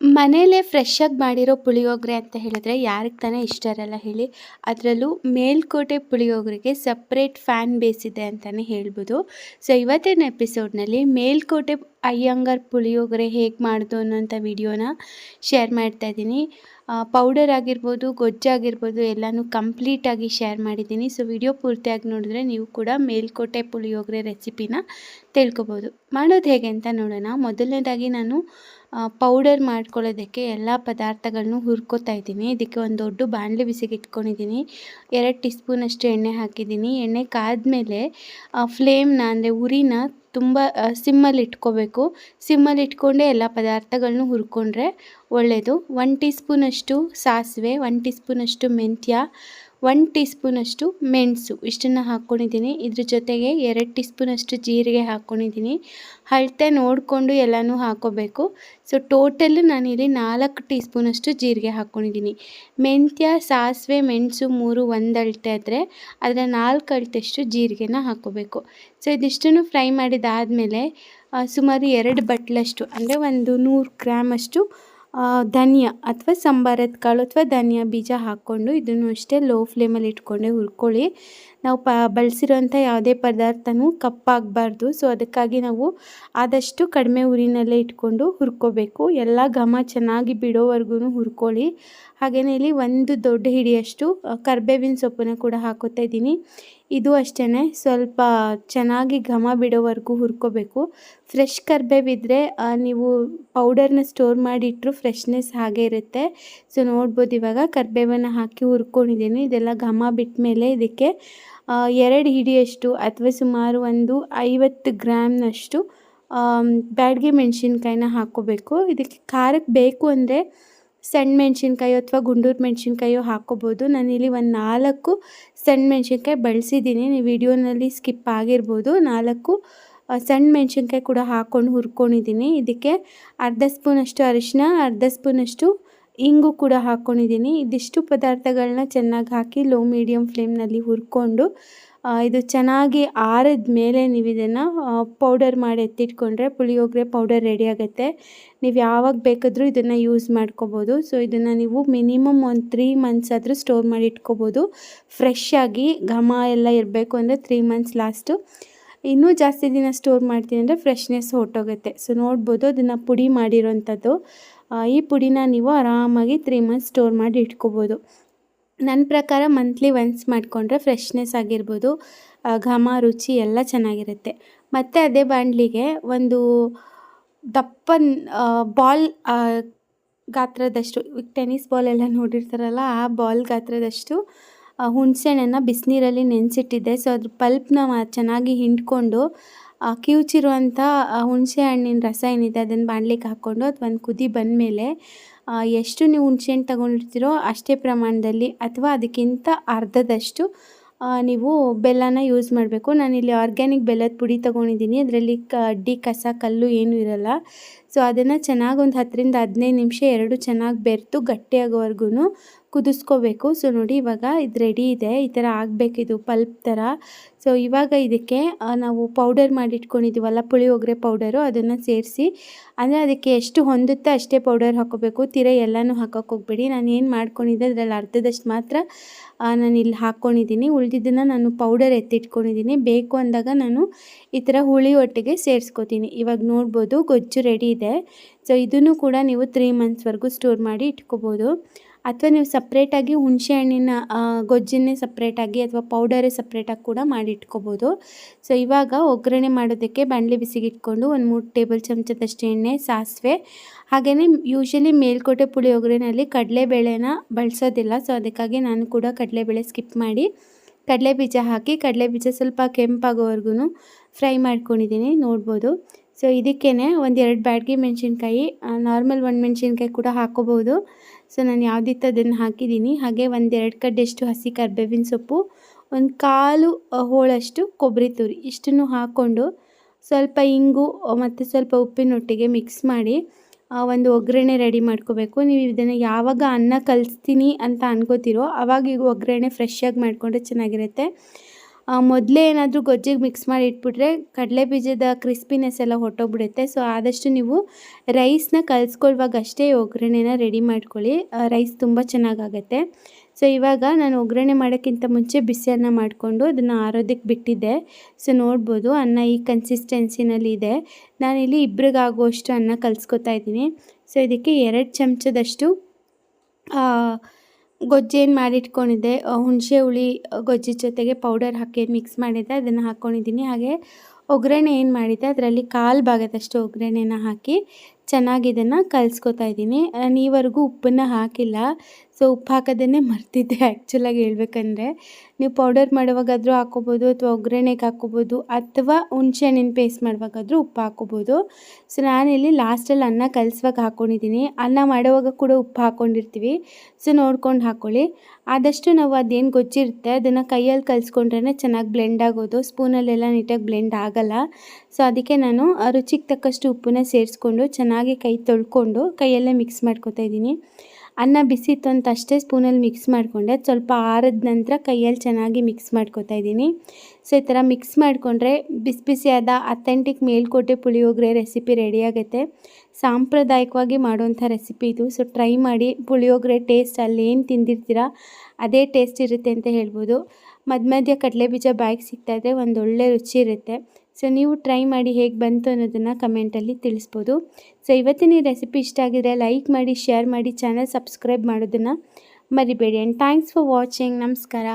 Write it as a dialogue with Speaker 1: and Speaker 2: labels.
Speaker 1: ಮನೇಲೇ ಫ್ರೆಶ್ಶಾಗಿ ಮಾಡಿರೋ ಪುಳಿಯೋಗರೆ ಅಂತ ಹೇಳಿದ್ರೆ ಯಾರಿಗೆ ತಾನೇ ಇಷ್ಟ ಇರಲ್ಲ ಹೇಳಿ. ಅದರಲ್ಲೂ ಮೇಲ್ಕೋಟೆ ಪುಳಿಯೋಗರೆಗೆ ಸಪ್ರೇಟ್ ಫ್ಯಾನ್ ಬೇಸ್ ಇದೆ ಅಂತಲೇ ಹೇಳ್ಬೋದು. ಸೊ ಇವತ್ತಿನ ಎಪಿಸೋಡ್ನಲ್ಲಿ ಮೇಲ್ಕೋಟೆ ಅಯ್ಯಂಗಾರ್ ಪುಳಿಯೋಗರೆ ಹೇಗೆ ಮಾಡೋದು ಅನ್ನೋಂಥ ವಿಡಿಯೋನ ಶೇರ್ ಮಾಡ್ತಾ ಇದ್ದೀನಿ. ಪೌಡರ್ ಆಗಿರ್ಬೋದು ಗೊಜ್ಜಾಗಿರ್ಬೋದು ಎಲ್ಲನೂ ಕಂಪ್ಲೀಟಾಗಿ ಶೇರ್ ಮಾಡಿದ್ದೀನಿ. ಸೊ ವಿಡಿಯೋ ಪೂರ್ತಿಯಾಗಿ ನೋಡಿದ್ರೆ ನೀವು ಕೂಡ ಮೇಲ್ಕೋಟೆ ಪುಳಿಯೋಗರೆ ರೆಸಿಪಿನ ತಿಳ್ಕೊಬೋದು. ಮಾಡೋದು ಹೇಗೆ ಅಂತ ನೋಡೋಣ. ಮೊದಲನೇದಾಗಿ ನಾನು ಪೌಡರ್ ಮಾಡ್ಕೊಳ್ಳೋದಕ್ಕೆ ಎಲ್ಲ ಪದಾರ್ಥಗಳನ್ನೂ ಹುರ್ಕೋತಾ ಇದ್ದೀನಿ. ಇದಕ್ಕೆ ಒಂದು ದೊಡ್ಡ ಬಾಣಲೆ ಬಿಸಿಗೆ ಇಟ್ಕೊಂಡಿದ್ದೀನಿ. ಎರಡು ಟೀ ಸ್ಪೂನಷ್ಟು ಎಣ್ಣೆ ಹಾಕಿದ್ದೀನಿ. ಎಣ್ಣೆ ಕಾದ್ಮೇಲೆ ಫ್ಲೇಮ್ನ ಅಂದರೆ ಉರಿನ ತುಂಬ ಸಿಮ್ಮಲ್ಲಿ ಇಟ್ಕೋಬೇಕು. ಸಿಮ್ಮಲ್ಲಿ ಇಟ್ಕೊಂಡೇ ಎಲ್ಲ ಪದಾರ್ಥಗಳನ್ನು ಹುರ್ಕೊಂಡ್ರೆ ಒಳ್ಳೆಯದು ಒನ್ ಟೀ ಸ್ಪೂನಷ್ಟು ಸಾಸಿವೆ ಒನ್ ಟೀ ಸ್ಪೂನಷ್ಟು ಮೆಂತ್ಯ ಒನ್ ಟೀ ಸ್ಪೂನಷ್ಟು ಮೆಣಸು ಇಷ್ಟನ್ನು ಹಾಕ್ಕೊಂಡಿದ್ದೀನಿ. ಇದ್ರ ಜೊತೆಗೆ ಎರಡು ಟೀ ಸ್ಪೂನಷ್ಟು ಜೀರಿಗೆ ಹಾಕ್ಕೊಂಡಿದ್ದೀನಿ. ಅಳತೆ ನೋಡಿಕೊಂಡು ಎಲ್ಲನೂ ಹಾಕ್ಕೋಬೇಕು ಸೊ ಟೋಟಲ್ ನಾನಿಲ್ಲಿ ನಾಲ್ಕು ಟೀ ಸ್ಪೂನಷ್ಟು ಜೀರಿಗೆ ಹಾಕ್ಕೊಂಡಿದ್ದೀನಿ. ಮೆಂತ್ಯ, ಸಾಸಿವೆ, ಮೆಣಸು ಮೂರು ಒಂದು ಅಳತೆ ಆದರೆ ಅದರ ನಾಲ್ಕು ಅಳತೆಷ್ಟು ಜೀರಿಗೆನ ಹಾಕ್ಕೋಬೇಕು ಸೊ ಇದಿಷ್ಟನ್ನು ಫ್ರೈ ಮಾಡಿದಾದಮೇಲೆ ಸುಮಾರು ಎರಡು ಬಟ್ಲಷ್ಟು, ಅಂದರೆ ಒಂದು ನೂರು ಗ್ರಾಮಷ್ಟು ಧನಿಯಾ ಅಥವಾ ಸಂಬಾರದ ಕಾಳು ಅಥವಾ ಧನಿಯಾ ಬೀಜ ಹಾಕ್ಕೊಂಡು ಇದನ್ನು ಅಷ್ಟೇ ಲೋ ಫ್ಲೇಮಲ್ಲಿ ಇಟ್ಕೊಂಡೆ ಹುರ್ಕೊಳ್ಳಿ. ನಾವು ಪ ಬಳಸಿರೋಂಥ ಯಾವುದೇ ಪದಾರ್ಥನೂ ಕಪ್ಪಾಗಬಾರ್ದು. ಸೊ ಅದಕ್ಕಾಗಿ ನಾವು ಆದಷ್ಟು ಕಡಿಮೆ ಉರಿನಲ್ಲೇ ಇಟ್ಕೊಂಡು ಹುರ್ಕೋಬೇಕು. ಎಲ್ಲ ಘಮ ಚೆನ್ನಾಗಿ ಬಿಡೋವರೆಗೂ ಹುರ್ಕೊಳ್ಳಿ. ಹಾಗೆಯೇ ಇಲ್ಲಿ ಒಂದು ದೊಡ್ಡ ಹಿಡಿಯಷ್ಟು ಕರ್ಬೇವಿನ ಸೊಪ್ಪನ್ನು ಕೂಡ ಹಾಕೋತಾ ಇದ್ದೀನಿ. ಇದು ಅಷ್ಟೇ ಸ್ವಲ್ಪ ಚೆನ್ನಾಗಿ ಘಮ ಬಿಡೋವರೆಗೂ ಹುರ್ಕೋಬೇಕು. ಫ್ರೆಶ್ ಕರ್ಬೇವಿದ್ರೆ ನೀವು ಪೌಡರ್ನ ಸ್ಟೋರ್ ಮಾಡಿಟ್ಟರು ಫ್ರೆಶ್ನೆಸ್ ಹಾಗೆ ಇರುತ್ತೆ. ಸೊ ನೋಡ್ಬೋದು ಇವಾಗ ಕರ್ಬೇವನ್ನು ಹಾಕಿ ಹುರ್ಕೊಂಡಿದ್ದೀನಿ. ಇದೆಲ್ಲ ಘಮ ಬಿಟ್ಟ ಮೇಲೆ ಇದಕ್ಕೆ ಎರಡು ಹಿಡಿಯಷ್ಟು ಅಥವಾ ಸುಮಾರು ಒಂದು ಐವತ್ತು ಗ್ರಾಮ್ನಷ್ಟು ಬ್ಯಾಡ್ಗೆ ಮೆಣಸಿನ್ಕಾಯಿನ ಹಾಕ್ಕೋಬೇಕು. ಇದಕ್ಕೆ ಖಾರಕ್ಕೆ ಬೇಕು ಅಂದರೆ ಸಣ್ಣ ಮೆಣಸಿನ್ಕಾಯಿ ಅಥವಾ ಗುಂಡೂರು ಮೆಣಸಿನ್ಕಾಯೋ ಹಾಕ್ಕೋಬೋದು. ನಾನಿಲ್ಲಿ ಒಂದು ನಾಲ್ಕು ಸಣ್ಣ ಮೆಣಸಿನ್ಕಾಯಿ ಬಳಸಿದ್ದೀನಿ ನೀವು ವಿಡಿಯೋನಲ್ಲಿ ಸ್ಕಿಪ್ ಆಗಿರ್ಬೋದು. ನಾಲ್ಕು ಸಣ್ಣ ಮೆಣಸಿನ್ಕಾಯಿ ಕೂಡ ಹಾಕ್ಕೊಂಡು ಹುರ್ಕೊಂಡಿದ್ದೀನಿ ಇದಕ್ಕೆ ಅರ್ಧ ಸ್ಪೂನಷ್ಟು ಅರಿಶಿನ ಅರ್ಧ ಸ್ಪೂನಷ್ಟು ಇಂಗು ಕೂಡ ಹಾಕ್ಕೊಂಡಿದ್ದೀನಿ ಇದಿಷ್ಟು ಪದಾರ್ಥಗಳನ್ನ ಚೆನ್ನಾಗಿ ಹಾಕಿ, ಲೋ ಮೀಡಿಯಮ್ ಫ್ಲೇಮ್ನಲ್ಲಿ ಹುರ್ಕೊಂಡು ಇದು ಚೆನ್ನಾಗಿ ಆರಿದ ಮೇಲೆ ನೀವು ಇದನ್ನು ಪೌಡರ್ ಮಾಡಿ ಎತ್ತಿಟ್ಕೊಂಡ್ರೆ ಪುಳಿಯೋಗರೆ ಪೌಡರ್ ರೆಡಿ ಆಗುತ್ತೆ. ನೀವು ಯಾವಾಗ ಬೇಕಾದರೂ ಇದನ್ನು ಯೂಸ್ ಮಾಡ್ಕೋಬೋದು. ಸೊ ಇದನ್ನು ನೀವು ಮಿನಿಮಮ್ ಒಂದು ತ್ರೀ ಮಂತ್ಸ್ ಆದರೂ ಸ್ಟೋರ್ ಮಾಡಿ ಇಟ್ಕೋಬೋದು. ಫ್ರೆಶ್ ಆಗಿ ಘಮ ಎಲ್ಲ ಇರಬೇಕು ಅಂದರೆ ತ್ರೀ ಮಂತ್ಸ್ ಲಾಸ್ಟು ಇನ್ನೂ ಜಾಸ್ತಿ ದಿನ ಸ್ಟೋರ್ ಮಾಡ್ತೀನಿ ಅಂದರೆ ಫ್ರೆಶ್ನೆಸ್ ಹೊಟ್ಟೋಗುತ್ತೆ ಸೊ ನೋಡ್ಬೋದು ಅದನ್ನು ಪುಡಿ ಮಾಡಿರೋಂಥದ್ದು. ಈ ಪುಡಿನ ನೀವು ಆರಾಮಾಗಿ ತ್ರೀ ಮಂತ್ಸ್ ಸ್ಟೋರ್ ಮಾಡಿ ಇಟ್ಕೋಬೋದು. ನನ್ನ ಪ್ರಕಾರ ಮಂತ್ಲಿ ಒನ್ಸ್ ಮಾಡಿಕೊಂಡ್ರೆ ಫ್ರೆಶ್ನೆಸ್ ಆಗಿರ್ಬೋದು ಘಮ, ರುಚಿ ಎಲ್ಲ ಚೆನ್ನಾಗಿರುತ್ತೆ. ಮತ್ತು ಅದೇ ಬಾಂಡ್ಲಿಗೆ ಒಂದು ದಪ್ಪ ಬಾಲ್ ಗಾತ್ರದಷ್ಟು ಟೆನ್ನಿಸ್ ಬಾಲ್ ಎಲ್ಲ ನೋಡಿರ್ತಾರಲ್ಲ, ಆ ಬಾಲ್ ಗಾತ್ರದಷ್ಟು ಹುಣಸೆಹಣ್ಣನ್ನು ಬಿಸಿನೀರಲ್ಲಿ ನೆನೆಸಿಟ್ಟಿದ್ದೆ. ಸೊ ಅದ್ರ ಪಲ್ಪ್ನ ಚೆನ್ನಾಗಿ ಹಿಂಡ್ಕೊಂಡು ಕಿವುಚಿರುವಂಥ ಹುಣಸೆ ಹಣ್ಣಿನ ರಸ ಏನಿದೆ ಅದನ್ನು ಬಾಣಲಿಕ್ಕೆ ಹಾಕ್ಕೊಂಡು, ಅದು ಒಂದು ಕುದಿ ಬಂದಮೇಲೆ ಎಷ್ಟು ನೀವು ಹುಣಸೆ ಹಣ್ಣು ತಗೊಂಡಿರ್ತೀರೋ ಅಷ್ಟೇ ಪ್ರಮಾಣದಲ್ಲಿ ಅಥವಾ ಅದಕ್ಕಿಂತ ಅರ್ಧದಷ್ಟು ನೀವು ಬೆಲ್ಲನ ಯೂಸ್ ಮಾಡಬೇಕು. ನಾನಿಲ್ಲಿ ಆರ್ಗ್ಯಾನಿಕ್ ಬೆಲ್ಲದ ಪುಡಿ ತೊಗೊಂಡಿದ್ದೀನಿ. ಅದರಲ್ಲಿ ಕಡ್ಡಿ ಕಸ, ಕಲ್ಲು ಏನೂ ಇರೋಲ್ಲ. ಸೊ ಅದನ್ನು ಚೆನ್ನಾಗಿ ಒಂದು ಹತ್ತರಿಂದ ಹದಿನೈದು ನಿಮಿಷ ಎರಡು ಚೆನ್ನಾಗಿ ಬೆರೆತು ಗಟ್ಟಿಯಾಗೋವರೆಗೂ ಕುದಿಸ್ಕೋಬೇಕು. ಸೊ ನೋಡಿ ಇವಾಗ ಇದು ರೆಡಿ ಇದೆ. ಈ ಥರ ಆಗಬೇಕಿದು ಪಲ್ಪ್ ಥರ ಸೊ ಇವಾಗ ಇದಕ್ಕೆ ನಾವು ಪೌಡರ್ ಮಾಡಿಟ್ಕೊಂಡಿದ್ದೀವಲ್ಲ ಪುಳಿಯೋಗರೆ ಪೌಡರು ಅದನ್ನು ಸೇರಿಸಿ, ಅಂದರೆ ಅದಕ್ಕೆ ಎಷ್ಟು ಹೊಂದುತ್ತೋ ಅಷ್ಟೇ ಪೌಡರ್ ಹಾಕೋಬೇಕು. ತೀರ ಎಲ್ಲನೂ ಹಾಕೋಕೆ ಹೋಗ್ಬೇಡಿ. ನಾನು ಏನು ಮಾಡ್ಕೊಂಡಿದ್ದೆ, ಅದರಲ್ಲಿ ಅರ್ಧದಷ್ಟು ಮಾತ್ರ ನಾನು ಇಲ್ಲಿ ಹಾಕ್ಕೊಂಡಿದ್ದೀನಿ ಉಳಿದಿದ್ದನ್ನು ನಾನು ಪೌಡರ್ ಎತ್ತಿಟ್ಕೊಂಡಿದ್ದೀನಿ ಬೇಕು ಅಂದಾಗ ನಾನು ಈ ಥರ ಹುಳಿ ಒಟ್ಟಿಗೆ ಸೇರಿಸ್ಕೋತೀನಿ. ಇವಾಗ ನೋಡ್ಬೋದು, ಗೊಜ್ಜು ರೆಡಿ ಇದೆ. ಸೊ ಇದನ್ನು ಕೂಡ ನೀವು ತ್ರೀ ಮಂತ್ಸ್ವರೆಗೂ ಸ್ಟೋರ್ ಮಾಡಿ ಇಟ್ಕೋಬೋದು. ಅಥವಾ ನೀವು ಸಪ್ರೇಟಾಗಿ ಹುಣಸೆ ಹಣ್ಣಿನ ಗೊಜ್ಜನ್ನೇ ಸಪ್ರೇಟಾಗಿ ಅಥವಾ ಪೌಡರೇ ಸಪ್ರೇಟಾಗಿ ಕೂಡ ಮಾಡಿ ಇಟ್ಕೋಬೋದು. ಸೊ ಇವಾಗ ಒಗ್ಗರಣೆ ಮಾಡೋದಕ್ಕೆ ಬಾಣಲೆ ಬಿಸಿಗೆ ಇಟ್ಕೊಂಡು ಒಂದು ಮೂರು ಟೇಬಲ್ ಚಮಚದಷ್ಟು ಎಣ್ಣೆ, ಸಾಸಿವೆ ಹಾಗೆಯೇ ಯೂಶಲಿ ಮೇಲ್ಕೋಟೆ ಪುಳಿಯೋಗರೆನಲ್ಲಿ ಕಡಲೆಬೇಳೆನ ಬಳಸೋದಿಲ್ಲ. ಸೊ ಅದಕ್ಕಾಗಿ ನಾನು ಕೂಡ ಕಡಲೆಬೇಳೆ ಸ್ಕಿಪ್ ಮಾಡಿ ಕಡಲೆ ಬೀಜ ಹಾಕಿ ಕಡಲೆ ಬೀಜ ಸ್ವಲ್ಪ ಕೆಂಪಾಗೋವರೆಗೂ ಫ್ರೈ ಮಾಡ್ಕೊಂಡಿದ್ದೀನಿ. ನೋಡ್ಬೋದು. ಸೊ ಇದಕ್ಕೇ ಒಂದು ಎರಡು ಬ್ಯಾಡ್ಗೆ ಮೆಣಸಿನ್ಕಾಯಿ ನಾರ್ಮಲ್ ಒಂದು ಮೆಣಸಿನ್ಕಾಯಿ ಕೂಡ ಹಾಕೋಬೋದು ಸೊ ನಾನು ಯಾವುದಿತ್ತು ಅದನ್ನು ಹಾಕಿದ್ದೀನಿ ಹಾಗೆ ಒಂದೆರಡು ಕಡ್ಡೆಷ್ಟು ಹಸಿ ಕರ್ಬೇವಿನ ಸೊಪ್ಪು, ಒಂದು ಕಾಲು ಹೋಳಷ್ಟು ಕೊಬ್ಬರಿ ತುರಿ ಇಷ್ಟನ್ನು ಹಾಕ್ಕೊಂಡು ಸ್ವಲ್ಪ ಇಂಗು ಮತ್ತು ಸ್ವಲ್ಪ ಉಪ್ಪಿನೊಟ್ಟಿಗೆ ಮಿಕ್ಸ್ ಮಾಡಿ ಒಂದು ಒಗ್ಗರಣೆ ರೆಡಿ ಮಾಡ್ಕೋಬೇಕು. ನೀವು ಇದನ್ನು ಯಾವಾಗ ಅನ್ನ ಕಲಿಸ್ತೀನಿ ಅಂತ ಅನ್ಕೋತಿರೋ ಆವಾಗ ಈಗ ಒಗ್ಗರಣೆ ಫ್ರೆಶ್ಶಾಗಿ ಮಾಡಿಕೊಂಡ್ರೆ ಚೆನ್ನಾಗಿರುತ್ತೆ. ಮೊದಲೇ ಏನಾದರೂ ಗೊಜ್ಜಿಗೆ ಮಿಕ್ಸ್ ಮಾಡಿ ಇಟ್ಬಿಟ್ರೆ ಕಡಲೆ ಬೀಜದ ಕ್ರಿಸ್ಪಿನೆಸ್ ಎಲ್ಲ ಹೊಟ್ಟೋಗ್ಬಿಡುತ್ತೆ ಸೊ ಆದಷ್ಟು ನೀವು ರೈಸ್ನ ಕಲಿಸ್ಕೊಳ್ವಾಗ ಅಷ್ಟೇ ಒಗ್ಗರಣೆನ ರೆಡಿ ಮಾಡ್ಕೊಳ್ಳಿ. ರೈಸ್ ತುಂಬ ಚೆನ್ನಾಗಾಗತ್ತೆ. ಸೊ ಇವಾಗ ನಾನು ಒಗ್ಗರಣೆ ಮಾಡೋಕ್ಕಿಂತ ಮುಂಚೆ ಬಿಸಿ ಅನ್ನ ಮಾಡಿಕೊಂಡು ಅದನ್ನು ಆರೋದಕ್ಕೆ ಬಿಟ್ಟಿದ್ದೆ. ಸೊ ನೋಡ್ಬೋದು ಅನ್ನ ಈ ಕನ್ಸಿಸ್ಟೆನ್ಸಿನಲ್ಲಿ ಇದೆ. ನಾನಿಲ್ಲಿ ಇಬ್ರಿಗೆ ಆಗುವಷ್ಟು ಅನ್ನ ಕಲಿಸ್ಕೊತಾ ಇದ್ದೀನಿ. ಸೊ ಇದಕ್ಕೆ ಎರಡು ಚಮಚದಷ್ಟು ಗೊಜ್ಜೇನು ಮಾಡಿಟ್ಕೊಂಡಿದ್ದೆ. ಹುಣಸೆ ಹುಳಿ ಗೊಜ್ಜಿ ಜೊತೆಗೆ ಪೌಡರ್ ಹಾಕಿ ಮಿಕ್ಸ್ ಮಾಡಿದ್ದೆ. ಅದನ್ನು ಹಾಕ್ಕೊಂಡಿದ್ದೀನಿ ಹಾಗೆ ಒಗ್ಗರಣೆ ಏನು ಮಾಡಿದ್ದೆ, ಅದರಲ್ಲಿ ಕಾಲು ಭಾಗದಷ್ಟು ಒಗ್ಗರಣೆನ ಹಾಕಿ ಚೆನ್ನಾಗಿ ಇದನ್ನು ಕಲಿಸ್ಕೊತಾ ಇದ್ದೀನಿ. ನಾನು ಈವರೆಗೂ ಉಪ್ಪನ್ನು ಹಾಕಿಲ್ಲ. ಸೊ ಉಪ್ಪು ಹಾಕೋದನ್ನೇ ಮರ್ತಿದ್ದೆ ಆ್ಯಕ್ಚುಲಾಗಿ ಹೇಳ್ಬೇಕಂದ್ರೆ. ನೀವು ಪೌಡರ್ ಮಾಡುವಾಗಾದರೂ ಹಾಕೋಬೋದು ಅಥವಾ ಒಗ್ಗರಣೆಗೆ ಹಾಕೋಬೋದು ಅಥವಾ ಹುಣಸೆ ಹಣ್ಣಿನ ಪೇಸ್ಟ್ ಮಾಡುವಾಗಾದರೂ ಉಪ್ಪು ಹಾಕೋಬೋದು ಸೊ ನಾನಿಲ್ಲಿ ಲಾಸ್ಟಲ್ಲಿ ಅನ್ನ ಕಲಿಸುವಾಗ ಹಾಕ್ಕೊಂಡಿದ್ದೀನಿ ಅನ್ನ ಮಾಡುವಾಗ ಕೂಡ ಉಪ್ಪು ಹಾಕ್ಕೊಂಡಿರ್ತೀವಿ. ಸೊ ನೋಡ್ಕೊಂಡು ಹಾಕ್ಕೊಳ್ಳಿ ಆದಷ್ಟು ನಾವು ಅದೇನು ಗೊಜ್ಜಿರುತ್ತೆ ಅದನ್ನು ಕೈಯಲ್ಲಿ ಕಲಿಸ್ಕೊಂಡ್ರೆ ಚೆನ್ನಾಗಿ ಬ್ಲೆಂಡ್ ಆಗೋದು. ಸ್ಪೂನಲ್ಲೆಲ್ಲ ನೀಟಾಗಿ ಬ್ಲೆಂಡ್ ಆಗೋಲ್ಲ. ಸೊ ಅದಕ್ಕೆ ನಾನು ರುಚಿಗೆ ತಕ್ಕಷ್ಟು ಉಪ್ಪನ್ನ ಸೇರಿಸ್ಕೊಂಡು ಚೆನ್ನಾಗಿ ಕೈ ತೊಳ್ಕೊಂಡು ಕೈಯಲ್ಲೇ ಮಿಕ್ಸ್ ಮಾಡ್ಕೊತಾ ಇದ್ದೀನಿ. ಅನ್ನ ಬಿಸಿ ತಂದು ಅಷ್ಟೇ ಸ್ಪೂನಲ್ಲಿ ಮಿಕ್ಸ್ ಮಾಡಿಕೊಂಡೆ. ಸ್ವಲ್ಪ ಆರಿದ ನಂತರ ಕೈಯಲ್ಲಿ ಚೆನ್ನಾಗಿ ಮಿಕ್ಸ್ ಮಾಡ್ಕೊತಾ ಇದ್ದೀನಿ. ಸೊ, ಈ ಥರ ಮಿಕ್ಸ್ ಮಾಡಿಕೊಂಡ್ರೆ ಬಿಸಿ ಬಿಸಿಯಾದ ಅಥೆಂಟಿಕ್ ಮೇಲ್ಕೋಟೆ ಪುಳಿಯೋಗರೆ ರೆಸಿಪಿ ರೆಡಿಯಾಗುತ್ತೆ ಸಾಂಪ್ರದಾಯಿಕವಾಗಿ ಮಾಡುವಂಥ ರೆಸಿಪಿ ಇದು. ಸೊ, ಟ್ರೈ ಮಾಡಿ. ಪುಳಿಯೋಗರೆ ಟೇಸ್ಟ್ ಅಲ್ಲಿ ಏನು ತಿಂದಿರ್ತೀರ, ಅದೇ ಟೇಸ್ಟ್ ಇರುತ್ತೆ ಅಂತ ಹೇಳ್ಬೋದು. ಮಧ್ಯ ಮಧ್ಯ ಕಡಲೆ ಬೀಜ ಬಾಯಿಗೆ ಸಿಗ್ತಾಯಿದ್ರೆ ಒಂದು ಒಳ್ಳೆ ರುಚಿ ಇರುತ್ತೆ. ಸೊ ನೀವು ಟ್ರೈ ಮಾಡಿ ಹೇಗೆ ಬಂತು ಅನ್ನೋದನ್ನು ಕಮೆಂಟಲ್ಲಿ ತಿಳಿಸ್ಬೋದು. ಸೊ ಇವತ್ತಿನ ಈ ರೆಸಿಪಿ ಇಷ್ಟ ಆಗಿದ್ರೆ ಲೈಕ್ ಮಾಡಿ ಶೇರ್ ಮಾಡಿ ಚಾನಲ್ ಸಬ್ಸ್ಕ್ರೈಬ್ ಮಾಡೋದನ್ನು ಮರಿಬೇಡಿ. ಆ್ಯಂಡ್ ಥ್ಯಾಂಕ್ಸ್ ಫಾರ್ ವಾಚಿಂಗ್ ನಮಸ್ಕಾರ.